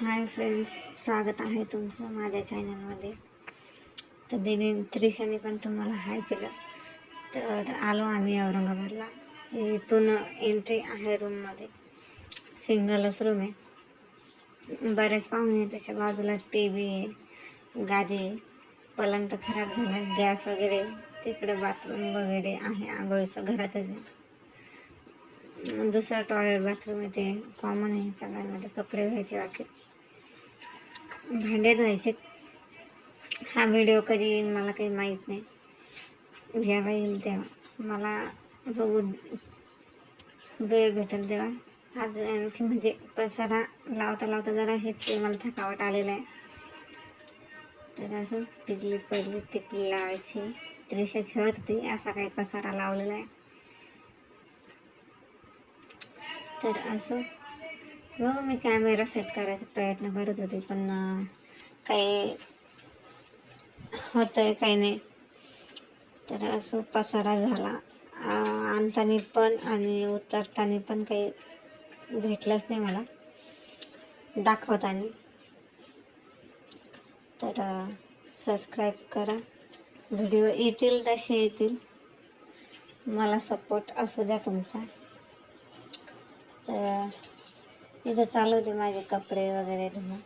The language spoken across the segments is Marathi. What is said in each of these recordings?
हाय फ्रेंड्स स्वागत आहे तुमचं माझ्या चॅनलमध्ये तर दिने त्रिशाने पण तुम्हाला हाय केलं. तर आलो आम्ही औरंगाबादला. इथून एंट्री आहे रूममध्ये सिंगलच रूम आहे. बरेच पाहुणे तशा त्याच्या बाजूला टी व्ही आहे गादी आहे पलंग तर खराब झाला आहे गॅस वगैरे तिकडे बाथरूम वगैरे आहे आंघोळीचं घरातच आहे. दुसरा टॉयलेट बाथरूम आहे ते कॉमन आहे सगळ्यांमध्ये कपडे घ्यायचे बाकी. भांडे धुवायचे. हा व्हिडिओ कधी येईल मला काही माहीत नाही. जेव्हा येईल तेव्हा. मला बघू वेळ भेटेल तेव्हा. आज आणखी म्हणजे पसारा लावता लावता जरा हेच मला थकावट आलेला आहे. तर असं टिकली पडली टिकली लावायची. त्रिशा खेळत होती असा काही पसारा लावलेला आहे. तर असं हो मी कॅमेरा सेट करायचा प्रयत्न करत होते पण काही होतं आहे काही नाही. तर असं पसारा झाला. आणतानी आणताना पण आणि उतरताना पण काही भेटलंच नाही मला. दाखवताना. तर सबस्क्राईब करा. व्हिडिओ येतील तसे येतील. मला सपोर्ट असू द्या तुमचा. तर इथं चालू होते माझे कपडे वगैरे धुणं.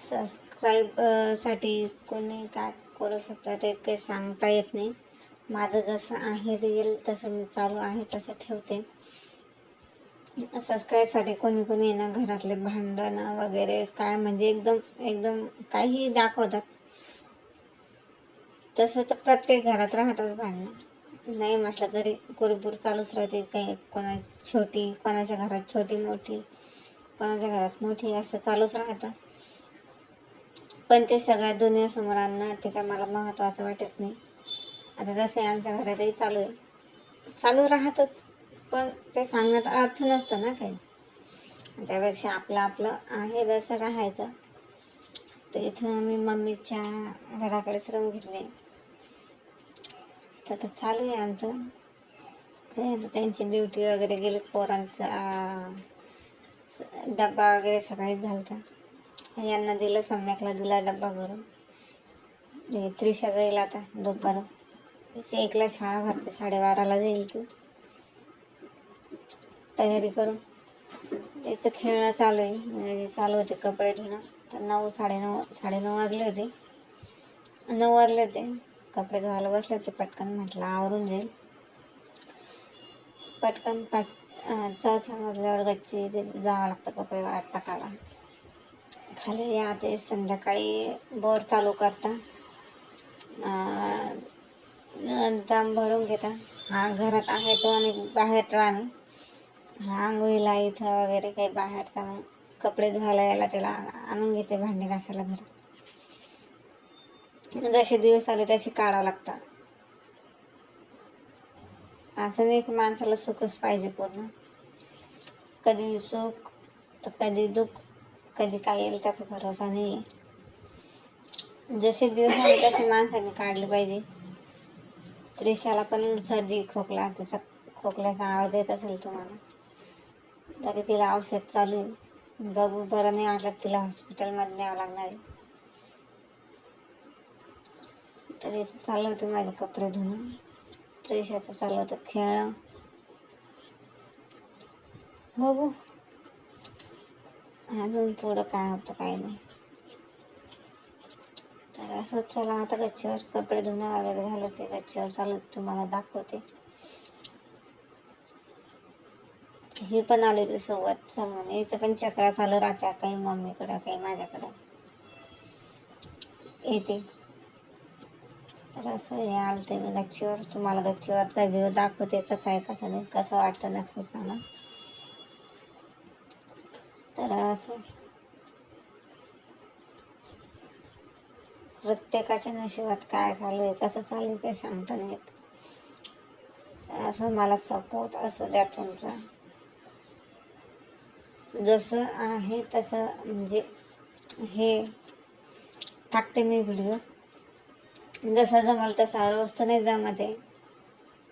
सबस्क्राईबसाठी कोणी काय करू शकता ते काही सांगता येत नाही. माझं जसं आहे रिअल तसं मी चालू आहे तसं ठेवते. सबस्क्राईबसाठी कोणी कोणी ना घरातले भांडणं वगैरे काय म्हणजे एकदम एकदम काही दाखवतात. तसं तर प्रत्येक घरात राहतात भांडणं. नाही म्हटलं तरी कुरबुर चालूच राहते काही कोणा छोटी कोणाच्या घरात छोटी मोठी कोणाच्या घरात मोठी असं चालूच राहतं. पण ते सगळ्या दुनियासमोर आणणं ते काय मला महत्त्वाचं वाटत नाही. आता जसे आमच्या घरातही चालू आहे. चालू राहतच पण ते सांगण्यात अर्थ नसतो ना काही. त्यापेक्षा आपलं आपलं आहे जसं राहायचं. तर इथं मी मम्मीच्या घराकडेच रूम घेतले. तर चालू आहे आमचं. नाही आता त्यांची ड्युटी वगैरे गेली पोरांचा स- डब्बा वगैरे सकाळीच झाला होता यांना दिलं सम्यकला दिला डब्बा भरून. त्रिशा जाईल आता दुपार. एकला शाळा भरते साडेबाराला जाईल तू. तयारी करून. त्याचं खेळणं चालू आहे. म्हणजे चालू होते कपडे धुणं. तर नऊ साडेनऊ साडेनऊ वाजले होते. नऊ वाजले होते. कपडे धुवायला बसले होते पटकन म्हटलं आवरून जाईल. पटकन पाच अं, चौथ्या मजल्यावर गच्ची ते जावं लागतं कपडे वाट टाकायला. खाली या ते संध्याकाळी बोर चालू करता. ड्रम भरून घेता. हा घरात आहे तो आणि बाहेर राहणे हा आंघोळीला इथं वगैरे काही बाहेरचा मग कपडे धुवायला यायला त्याला आणून घेते भांडे घासायला घरात. जसे दिवस आले तसे काढावं लागतात असं नाही की माणसाला सुखच पाहिजे पूर्ण. कधी सुख तर कधी दुःख. कधी काय येईल त्याचा भरोसा नाही. आहे जसे दिवस आले तसे माणसाने काढले पाहिजे. त्रिशाला पण सर्दी खोकला त्याचा खोकल्याचा आवाज येत असेल तुम्हाला. तरी तिला औषध चालू आहे. बघू बरं नाही वाटलं तिला हॉस्पिटलमध्ये न्यावं लागणार आहे. तर इथं चालू होते माझे कपडे धुणं. त्रिशाचं चालू होतं खेळ. बघू. अजून पुढं काय होतं काय नाही. तर असं चला आता गच्चीवर कपडे धुणं वगैरे झालं ते गच्चीवर चालू तुम्हाला दाखवते. ही पण आलेली सोबत सांगून याचं पण चक्रा चालू राहत्या काही मम्मीकडं काही माझ्याकडं. येते. तर असं हे आलं ते मी गच्चीवर तुम्हाला गच्चीवरचा व्ह्यू दाखवते कसं आहे कसं नाही कसं वाटतं नक्की सांगा. तर असं. प्रत्येकाच्या नशिबात काय चालू आहे कसं चालू आहे काही सांगता नाही येत असं मला सपोर्ट असू द्या तुमचा. जसं आहे तसं म्हणजे हे टाकते मी व्हिडिओ. जसं जमल तसा रोज तर नाही जमत आहे.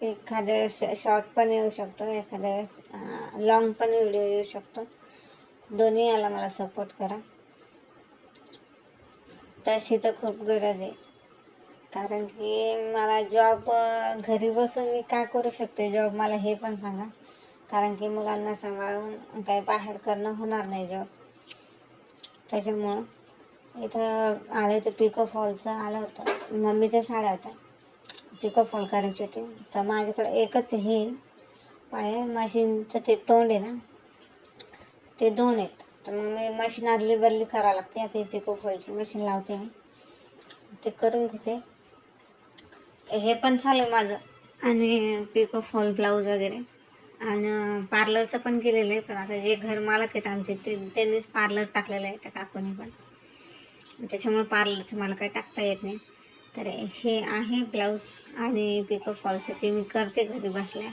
एखाद्या वेळेस शॉर्ट पण येऊ शकतो एखाद्या वेळेस लॉंग पण व्हिडिओ येऊ शकतो. दोन्ही याला मला सपोर्ट करा. तशी तर खूप गरज आहे. कारण की मला जॉब घरी बसून मी काय करू शकते जॉब मला हे पण सांगा. कारण की मुलांना सांभाळून काही बाहेर करणं होणार नाही जॉब त्याच्यामुळं इथं आले तर पिको फॉलचं आलं होतं. मम्मीच्या साड्या होत्या. पिको फॉल करायची होती. तर माझ्याकडे एकच हे पाय मशीनचं ते तोंड आहे ना ते दोन आहेत. तर मग मी मशीन आदली बदली करावं लागते. आता पिको फॉलची मशीन लावते मी. ते करून घेते. हे पण चालू माझं. आणि पिको फॉल ब्लाऊज वगैरे. आणि पार्लरचं पण केलेलं आहे. पण आता जे घर मालक आहेत आमचे ते त्यांनीच पार्लर टाकलेलं आहे त्या काकूने पण. त्याच्यामुळे पार्लरचं मला काही टाकता येत नाही. तर हे आहे ब्लाऊज आणि पिको फॉल्स ते मी करते घरी बसल्या.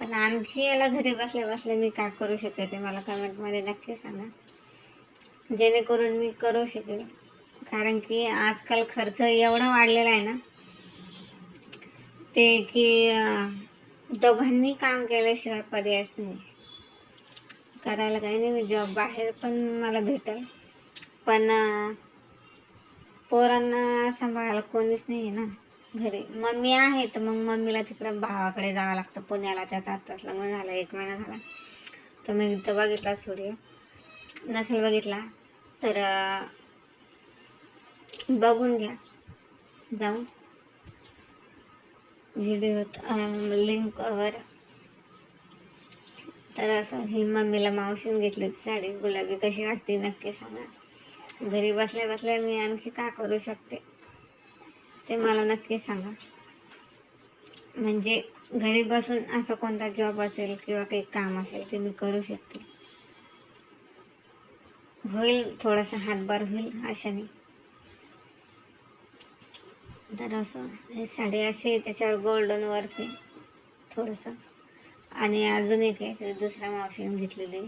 पण आणखी याला घरी बसल्या बसल्या मी काय करू शकते ते मला कमेंटमध्ये नक्की सांगा. जेणेकरून मी करू शकेल. कारण की आजकाल खर्च एवढा वाढलेला आहे ना ते की दोघांनी काम केल्याशिवाय पर्यायच नाही. करायला काही नाही मी जॉब बाहेर पण मला भेटेल. पण पोरांना सांभाळायला कोणीच नाही आहे ना घरी. मम्मी आहे तर मग मम्मीला तिकडं भावाकडे जावं लागतं. पुण्याला त्याचा आत्ताच लग्न झालं एक महिना झाला. तर मी इथं बघितला व्हिडिओ नसेल बघितला तर बघून घ्या. जाऊन. व्हिडिओत लिंकवर तर असं ही मम्मीला मावशीन घेतली साडी. गुलाबी कशी वाटते नक्की सांगा. घरी बसल्या बसल्या मी आणखी काय करू शकते? ते मला नक्की सांगा. म्हणजे घरी बसून असं कोणता जॉब असेल किंवा काही काम असेल ते मी करू शकते. होईल थोडासा हातभार होईल अशाने तर असं हे साडी अशी आहे, त्याच्यावर गोल्डन वर्क आहे थोडंसं. आणि अजून एक आहे ते दुसऱ्या मावशीने घेतलेली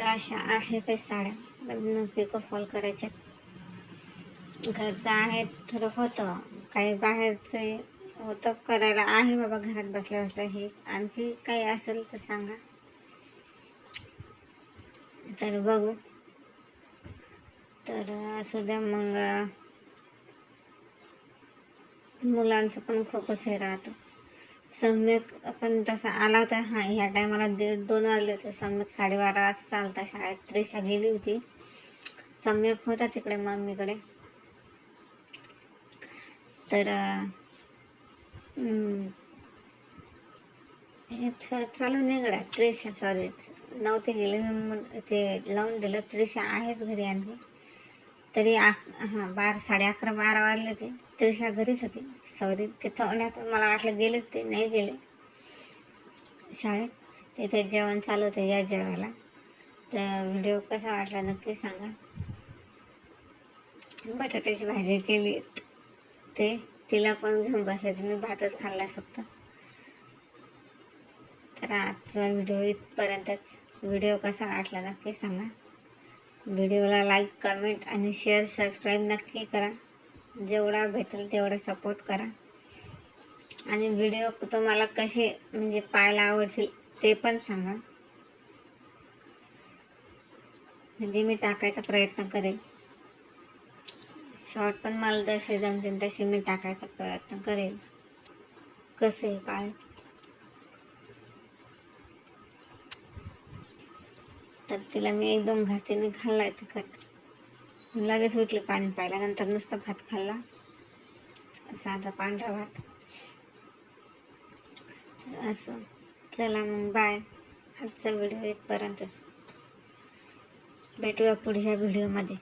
तर अशा आहे काही साड्या. पण पिको फॉल करायच्यात. घरचं आहे थोडं होतं. काही बाहेरचं होतं करायला आहे बाबा घरात बसल्या बसल्या हे. आणखी काही असेल तर सांगा. तर बघू. तर असू द्या मग मुलांचं पण खूपच हे राहतं. सम्यक पण तसा आला होता. हां ह्या टायमाला दीड दोन वाजले होते. सम्यक साडेबारा वाजता चालता शाळेत. त्रिशा गेली होती. सम्यक होता तिकडे मम्मीकडे. तर हे चालू नाही गड्या. त्रिशा सॉरी नव्हते गेले मग ते लावून दिलं. त्रिशा आहेच घरी आणखी. तरी आ हां बारा साडे अकरा बारा वाजले ते त्रिशा घरीच होती. सॉरी तिथं थोड्यात मला वाटलं गेले ते नाही गेले. शाळेत तिथे जेवण चालू होतं या जेवायला. तर व्हिडिओ कसा वाटला नक्की सांगा. बटाट्याची भाजी केली. ते तिला पण घेऊन बसले मी भातच खाल्ला फक्त. तर आजचा व्हिडिओ इथपर्यंतच. व्हिडिओ कसा वाटला नक्की सांगा. व्हिडिओला लाईक कमेंट आणि शेअर सबस्क्राईब नक्की करा. जेवढा भेटेल तेवढा सपोर्ट करा. आणि व्हिडिओ तुम्हाला कसे म्हणजे पाहायला आवडतील ते पण सांगा. म्हणजे मी टाकायचा प्रयत्न करेल. शॉर्ट पण मला जसे जमतील तसे मी टाकायचा प्रयत्न करेल. कसे काय? तर तिला मी एक दोन घास तिने खाल्ला तिखट. लगेच उठले पाणी प्यायला नंतर नुसता भात खाल्ला. साधा पांढरा भात. असं. चला मग बाय आजचा व्हिडिओ इथपर्यंतच. भेटूया पुढच्या व्हिडिओमध्ये